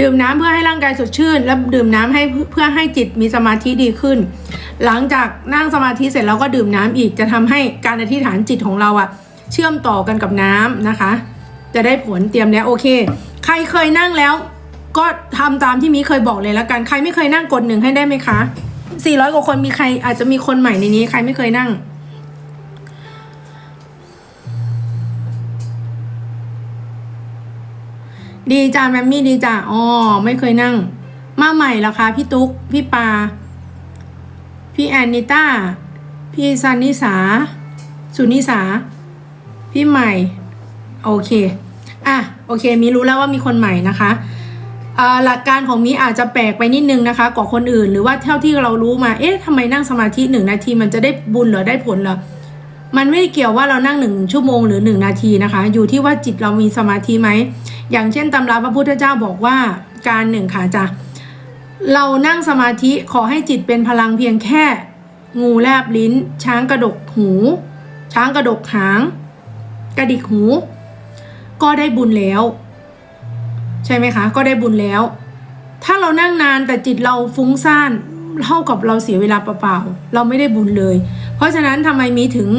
ดื่มน้ำเพื่อให้ร่างกายสดชื่น และดื่มน้ำให้เพื่อให้จิตมีสมาธิดีขึ้น หลังจากนั่งสมาธิเสร็จแล้วก็ดื่มน้ำอีกจะทำให้การอธิษฐานจิตของเราอะเชื่อมต่อกันกับน้ำนะคะ จะได้ผลเตรียมแล้วโอเค ใครเคยนั่งแล้ว ก็ทำตามที่มีเคยบอกเลยแล้วกันใครไม่เคยนั่งกดหนึ่งให้ได้ไหมคะ400กว่าคนมีใครอาจจะมีคนใหม่ในนี้ ใครไม่เคยนั่ง ดีจ้าแมมมี่ดีจ้าอ๋อไม่เคยนั่ง มาใหม่แล้วคะพี่ตุ๊ก พี่ปา พี่แอนนิต้า พี่ซันนิสา สุนิสา พี่ใหม่ โอเค อะ โอเค มีรู้แล้วว่ามีคนใหม่นะคะหลักการของมีอาจจะแปลกไปนิดนึงนะคะกว่าคนอื่น หรือว่าเท่าที่เรารู้มา เอ๊ะทำไมนั่งสมาธิหนึ่งนาทีมันจะได้บุญหรอได้ผลเหรอ มันไม่ได้เกี่ยวว่าเรานั่งหนึ่งชั่วโมงหรือหนึ่งนาทีนะคะ อยู่ที่ว่าจิตเรามีสมาธิไหม อย่างเช่นตำราพระพุทธเจ้าบอกว่าการหนึ่งค่ะจ้ะเรานั่งสมาธิขอให้จิตเป็นพลังเพียงแค่ งูแลบลิ้น ช้างกระดกหู ช้างกระดกหาง กระดิกหู ก็ได้บุญแล้ว ใช่ไหมคะ ก็ได้บุญแล้ว ถ้าเรานั่งนานแต่จิตเราฟุ้งซ่านเท่ากับเราเสียเวลาเปล่าๆเราไม่ได้บุญเลย เพราะฉะนั้นทำไมมีถึง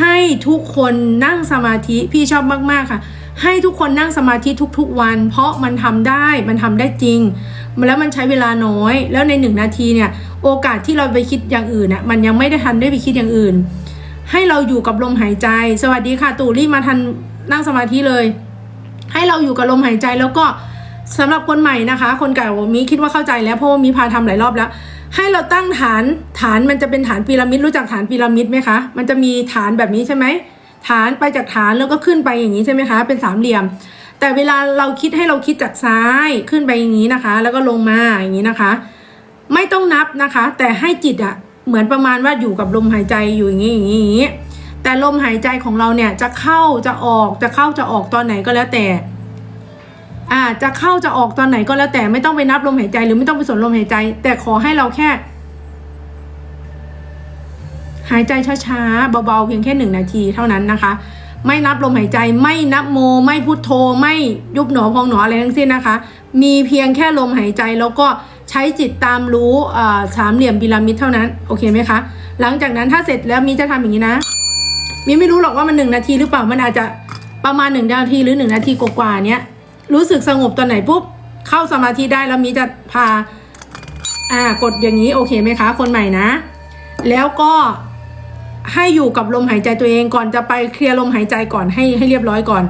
ให้ทุกคนนั่งสมาธิพี่ชอบมากๆค่ะ ให้ทุกคนนั่งสมาธิทุกๆวัน เพราะมันทำได้มันทำได้จริง แล้วมันใช้เวลาน้อย แล้วในหนึ่งนาทีเนี่ย โอกาสที่เราไปคิดอย่างอื่นน่ะมันยังไม่ได้ทันได้ไปคิดอย่างอื่น ให้เราอยู่กับลมหายใจ สวัสดีค่ะตู่รีมาทันนั่งสมาธิเลย ให้เราอยู่กับลมหายใจแล้วก็สำหรับคนใหม่นะคะ คนเก่ามีคิดว่าเข้าใจแล้วเพราะว่ามีพาทำหลายรอบแล้ว ให้เราตั้งฐานฐานมันจะเป็นฐานพีระมิดรู้จักฐานพีระมิดไหมคะ มันจะมีฐานแบบนี้ใช่ไหม ฐานไปจากฐานแล้วก็ขึ้นไปอย่างนี้ใช่ไหมคะ เป็นสามเหลี่ยม แต่เวลาเราคิดให้เราคิดจากซ้ายขึ้นไปอย่างนี้นะคะ แล้วก็ลงมาอย่างนี้นะคะ ไม่ต้องนับนะคะ แต่ให้จิตอะเหมือนประมาณว่าอยู่กับลมหายใจอยู่อย่างนี้อย่างนี้อย่างนี้แต่ลมหายใจของเราเนี่ยจะเข้าจะออกจะเข้าจะออกตอนไหนก็แล้วแต่อ่าจะเข้าจะออกตอนไหนก็แล้วแต่ไม่ต้องไปนับลมหายใจ หรือไม่ต้องไปสนลมหายใจ แต่ขอให้เราแค่ หายใจช้าๆ เบาๆ เพียงแค่หนึ่งนาทีเท่านั้นนะคะ ไม่นับลมหายใจไม่นับโม ไม่พุทโธ ไม่ยุบหนอพองหนออะไรทั้งสิ้นนะคะ มีเพียงแค่ลมหายใจแล้วก็ใช้จิตตามรู้สามเหลี่ยมพีระมิดเท่านั้น โอเคไหมคะ หลังจากนั้นถ้าเสร็จแล้วมีจะทำอย่างนี้นะมีไม่รู้หรอกว่ามันหนึ่งนาทีหรือเปล่ามันอาจจะประมาณหนึ่งนาทีหรือหนึ่งนาทีกว่าๆเนี้ยรู้สึกสงบตอนไหนปุ๊บเข้าสมาธิได้แล้วมีจะพาอ่ากดอย่างนี้โอเคไหมคะ คนใหม่นะ แล้วก็ ให้อยู่กับลมหายใจตัวเองก่อนจะไปเคลียร์ลมหายใจก่อนให้ให้เรียบร้อยก่อน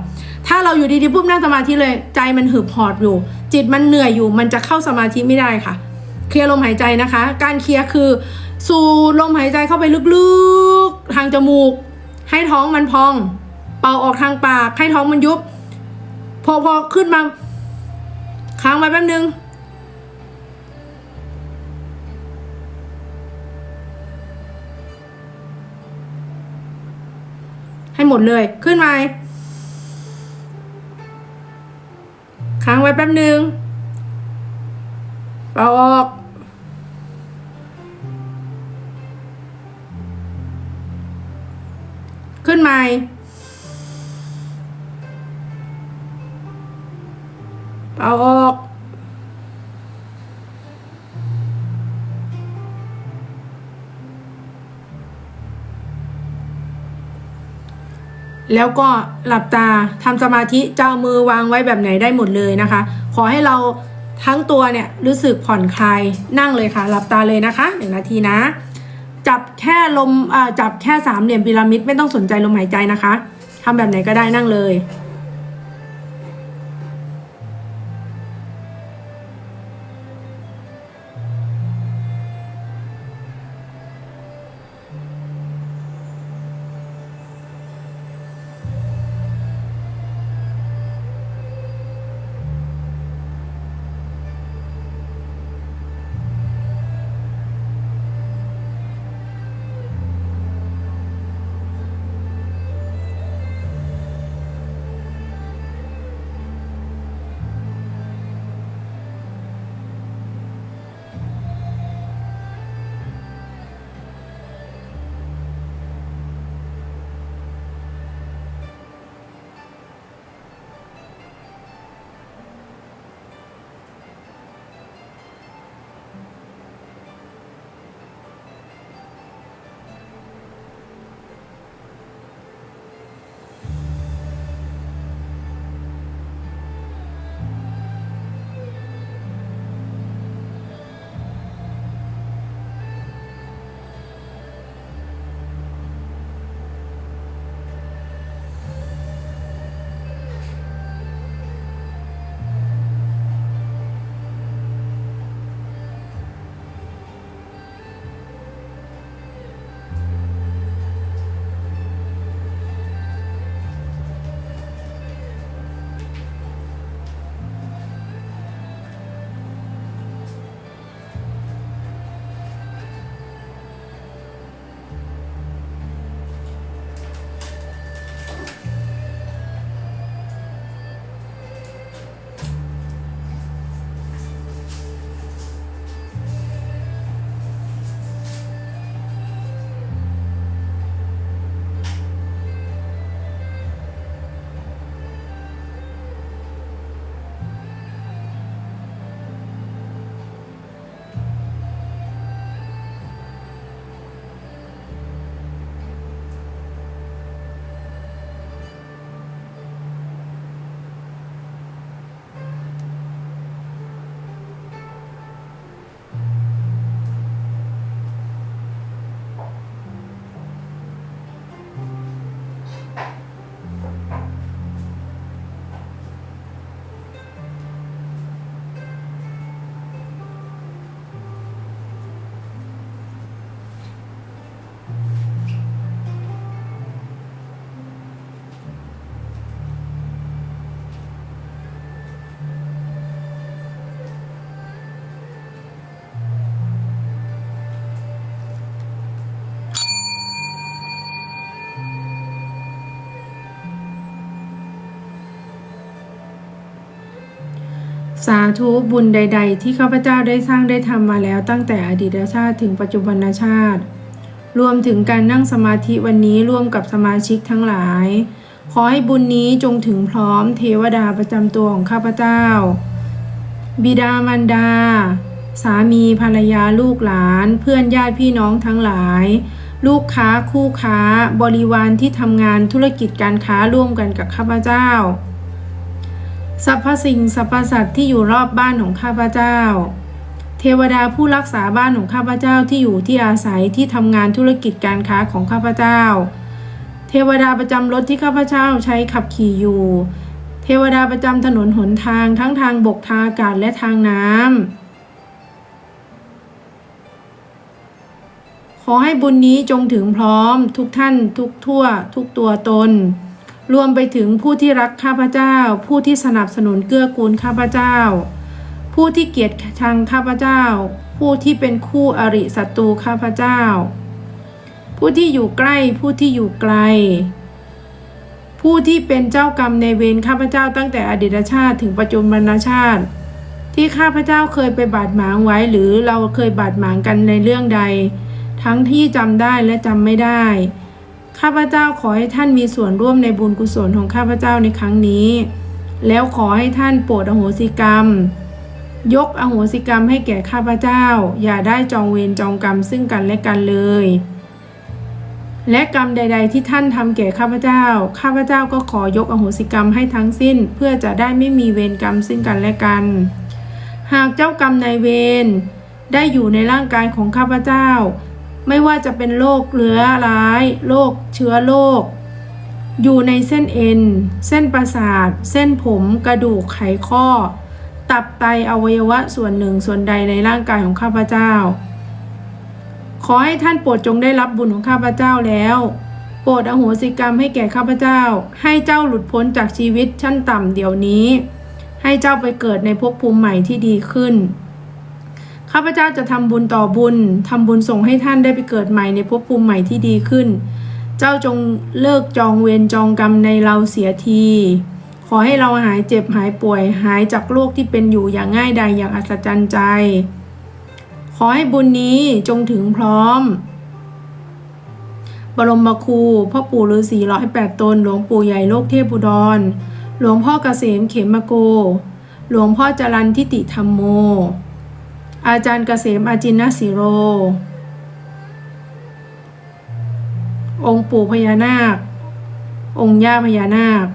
ถ้าเราอยู่ดีๆปุ๊บนั่งสมาธิเลยใจมันหืบหอบอยู่ จิตมันเหนื่อยอยู่ มันจะเข้าสมาธิไม่ได้ค่ะ เคลียร์ลมหายใจนะคะ การเคลียร์คือ สูดลมหายใจเข้าไปลึกๆทางจมูก ให้ท้องมันพอง เป่าออกทางปากให้ท้องมันยุบ พอพอขึ้นมาค้างไว้แป๊บนึง ให้หมดเลย ขึ้นมาค้างไว้แป๊บนึงเป่าออกขึ้นใหม่ เอาออก แล้วก็หลับตาทำสมาธิจะเอามือวางไว้แบบไหนได้หมดเลยนะคะ ขอให้เราทั้งตัวเนี่ยรู้สึกผ่อนคลายนั่งเลยค่ะ หลับตาเลยนะคะหนึ่งนาทีนะ จับแค่ลมจับแค่สามเหลี่ยมพีระมิดไม่ต้องสนใจลมหายใจนะคะทำแบบไหนก็ได้นั่งเลย สาธุบุญใด ๆ ที่ข้าพเจ้าได้สร้างได้ทำมาแล้วตั้งแต่อดีตชาติถึงปัจจุบันชาติ รวมถึงการนั่งสมาธิวันนี้ร่วมกับสมาชิกทั้งหลาย ขอให้บุญนี้จงถึงพร้อมเทวดาประจำตัวของข้าพเจ้า บิดามารดา สามีภรรยาลูกหลาน เพื่อนญาติพี่น้องทั้งหลาย ลูกค้าคู่ค้า บริวารที่ทำงานธุรกิจการค้าร่วมกันกับข้าพเจ้า สรรพสิ่งสรรพสัตว์ที่อยู่รอบบ้านของข้าพเจ้า เทวดาผู้รักษาบ้านของข้าพเจ้าที่อยู่ที่อาศัยที่ทำงานธุรกิจการค้าของข้าพเจ้า เทวดาประจำรถที่ข้าพเจ้าใช้ขับขี่อยู่ เทวดาประจำถนนหนทางทั้งทางบกทางอากาศและทางน้ำขอให้บุญนี้จงถึงพร้อมทุกท่านทุกทั่วทุกตัวตน รวมไปถึงผู้ที่รักข้าพเจ้า ผู้ที่สนับสนุนเกื้อกูลข้าพเจ้า ผู้ที่เกลียดชังข้าพเจ้า ผู้ที่เป็นคู่อริศัตรูข้าพเจ้า ผู้ที่อยู่ใกล้ผู้ที่อยู่ไกล ผู้ที่เป็นเจ้ากรรมในเวรข้าพเจ้าตั้งแต่อดีตชาติถึงปัจจุบันชาติ ที่ข้าพเจ้าเคยไปบาดหมางไว้หรือเราเคยบาดหมางกันในเรื่องใด ทั้งที่จำได้และจำไม่ได้ ข้าพเจ้าขอให้ท่านมีส่วนร่วมในบุญกุศลของข้าพเจ้าในครั้งนี้ แล้วขอให้ท่านโปรดอโหสิกรรม ยกอโหสิกรรมให้แก่ข้าพเจ้า อย่าได้จองเวรจองกรรมซึ่งกันและกันเลย และกรรมใด ๆ ที่ท่านทำแก่ข้าพเจ้า ข้าพเจ้าก็ขอยกอโหสิกรรมให้ทั้งสิ้น เพื่อจะได้ไม่มีเวรกรรมซึ่งกันและกัน หากเจ้ากรรมนายเวรได้อยู่ในร่างกายของข้าพเจ้า ไม่ว่าจะเป็นโรคเรื้อร้ายโรคเชื้อโรคอยู่ในเส้นเอ็น เส้นประสาท เส้นผมกระดูกไขข้อ ตับไตอวัยวะส่วนหนึ่งส่วนใดในร่างกายของข้าพเจ้า ขอให้ท่านโปรดจงได้รับบุญของข้าพเจ้าแล้ว โปรดอโหสิกรรมให้แก่ข้าพเจ้า ให้เจ้าหลุดพ้นจากชีวิตชั้นต่ำเดี๋ยวนี้ ให้เจ้าไปเกิดในภพภูมิใหม่ที่ดีขึ้น ข้าพเจ้าจะทำบุญต่อบุญทำบุญส่งให้ท่านได้ไปเกิดใหม่ในภพภูมิใหม่ที่ดีขึ้น เจ้าจงเลิกจองเวรจองกรรมในเราเสียที ขอให้เราหายเจ็บหายป่วย หายจากโรคที่เป็นอยู่อย่างง่ายดายอย่างอัศจรรย์ใจ ขอให้บุญนี้จงถึงพร้อม บรมครูพ่อปู่ฤาษีร้อยแปดตน หลวงปู่ใหญ่โลกเทพบุดร หลวงพ่อเกษมเขมโก หลวงพ่อจรันทิติธรรมโม อาจารย์เกษมอาจินสิโร องค์ปู่พญานาค องค์ย่าพญานาค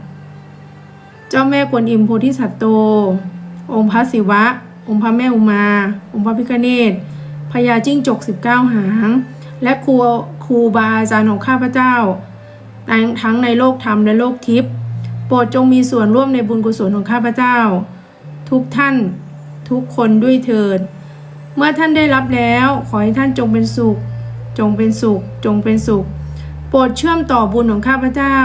เจ้าแม่กวนอิมโพธิสัตว์โต องค์พระศิวะ องค์พระแม่อุมา องค์พระพิฆเนศพญาจิ้งจก 19 หาง และครูครูบาอาจารย์ของข้าพเจ้า ทั้งในโลกธรรมและโลกทิพย์โปรดจงมีส่วนร่วมในบุญกุศลของข้าพเจ้า ทุกท่านทุกคนด้วยเถิด เมื่อท่านได้รับแล้ว ขอให้ท่านจงเป็นสุข จงเป็นสุข จงเป็นสุข โปรดเชื่อมต่อบุญของข้าพเจ้า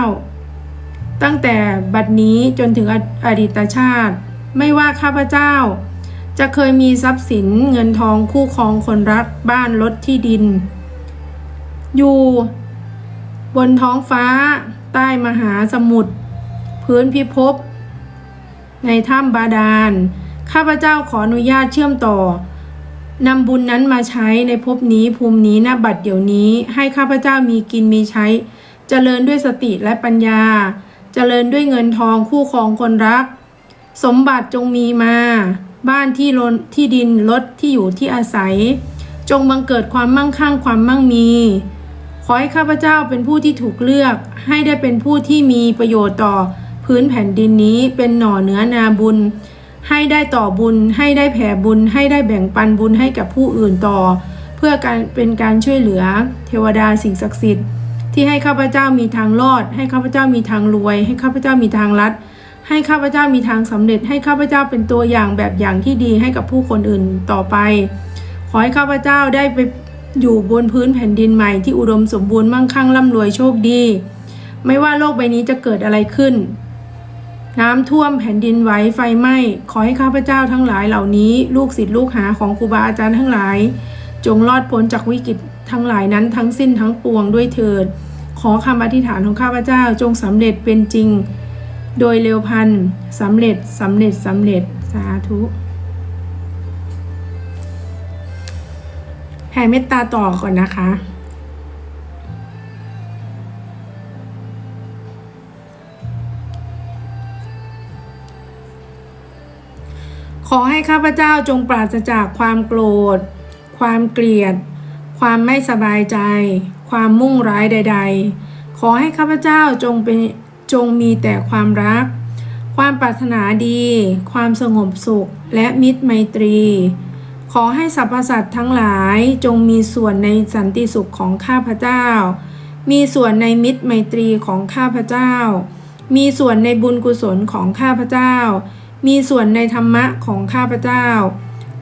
ตั้งแต่บัดนี้จนถึงออดีตชาติ ไม่ว่าข้าพเจ้า จะเคยมีทรัพย์สินเงินทองคู่ครองคนรักบ้านรถที่ดิน อยู่ บนท้องฟ้า ใต้มหาสมุทรพื้นพิภพในถ้ำบาดาล ข้าพเจ้าขออนุญาตเชื่อมต่อ นำบุญนั้นมาใช้ในภพนี้ภูมินี้ณบัดเดี๋ยวนี้ ให้ข้าพเจ้ามีกินมีใช้ เจริญด้วยสติและปัญญา เจริญด้วยเงินทองคู่ครองคนรัก สมบัติจงมีมา บ้านที่รนที่ดินรถที่อยู่ที่อาศัย จงบังเกิดความมั่งคั่งความมั่งมี ขอให้ข้าพเจ้าเป็นผู้ที่ถูกเลือก ให้ได้เป็นผู้ที่มีประโยชน์ต่อพื้นแผ่นดินนี้เป็นหน่อเนื้อนาบุญ ให้ได้ต่อบุญ ให้ได้แผ่บุญ ให้ได้แบ่งปันบุญให้กับผู้อื่นต่อ เพื่อการเป็นการช่วยเหลือ เทวดาสิ่งศักดิ์สิทธิ์ที่ให้ข้าพเจ้ามีทางรอด ให้ข้าพเจ้ามีทางรวย ให้ข้าพเจ้ามีทางลัด ให้ข้าพเจ้ามีทางสำเร็จ ให้ข้าพเจ้าเป็นตัวอย่างแบบอย่างที่ดีให้กับผู้คนอื่นต่อไป ขอให้ข้าพเจ้าได้ไปอยู่บนพื้นแผ่นดินใหม่ที่อุดมสมบูรณ์มั่งคั่งร่ำรวยโชคดี ไม่ว่าโลกใบนี้จะเกิดอะไรขึ้น น้ำท่วมแผ่นดินไหวไฟไหม้ขอให้ข้าพเจ้าทั้งหลายเหล่านี้ ลูกศิษย์ลูกหาของครูบาอาจารย์ทั้งหลาย จงรอดพ้นจากวิกฤตทั้งหลายนั้นทั้งสิ้นทั้งปวงด้วยเถิด ขอคำอธิษฐานของข้าพเจ้าจงสำเร็จเป็นจริง โดยเร็วพันสำเร็จสำเร็จสำเร็จสาธุแผ่เมตตาต่อก่อนนะคะ อให้ข้าพเจ้าจงปราศจากความโกรธ ความเกลียด ความไม่สบายใจ ความมุ่งร้ายใด ๆ ขอให้ข้าพเจ้าจงเป็นจงมีแต่ความรัก ความปรารถนาดี ความสงบสุข และมิตรไมตรี ขอให้สรรพสัตว์ทั้งหลายจงมีส่วนในสันติสุขของข้าพเจ้า มีส่วนในมิตรไมตรีของข้าพเจ้า มีส่วนในบุญกุศลของข้าพเจ้า มีส่วนในธรรมะของข้าพเจ้า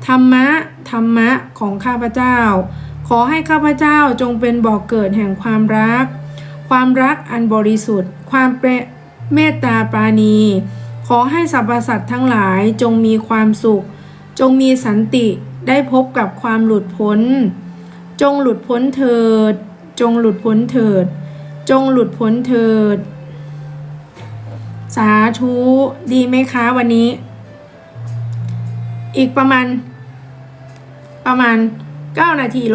ธรรมะ ธรรมะของข้าพเจ้า ขอให้ข้าพเจ้าจงเป็นบ่อกเกิดแห่งความรัก ความรักอันบริสุทธิ์ ความเมตตาปราณี ขอให้สรรพสัตว์ทั้งหลายจงมีความสุข จงมีสันติได้พบกับความหลุดพ้น จงหลุดพ้นเถิด จงหลุดพ้นเถิด จงหลุดพ้นเถิด สาธุดีไหมคะวันนี้ อีกประมาณ ประมาณ 9 นาที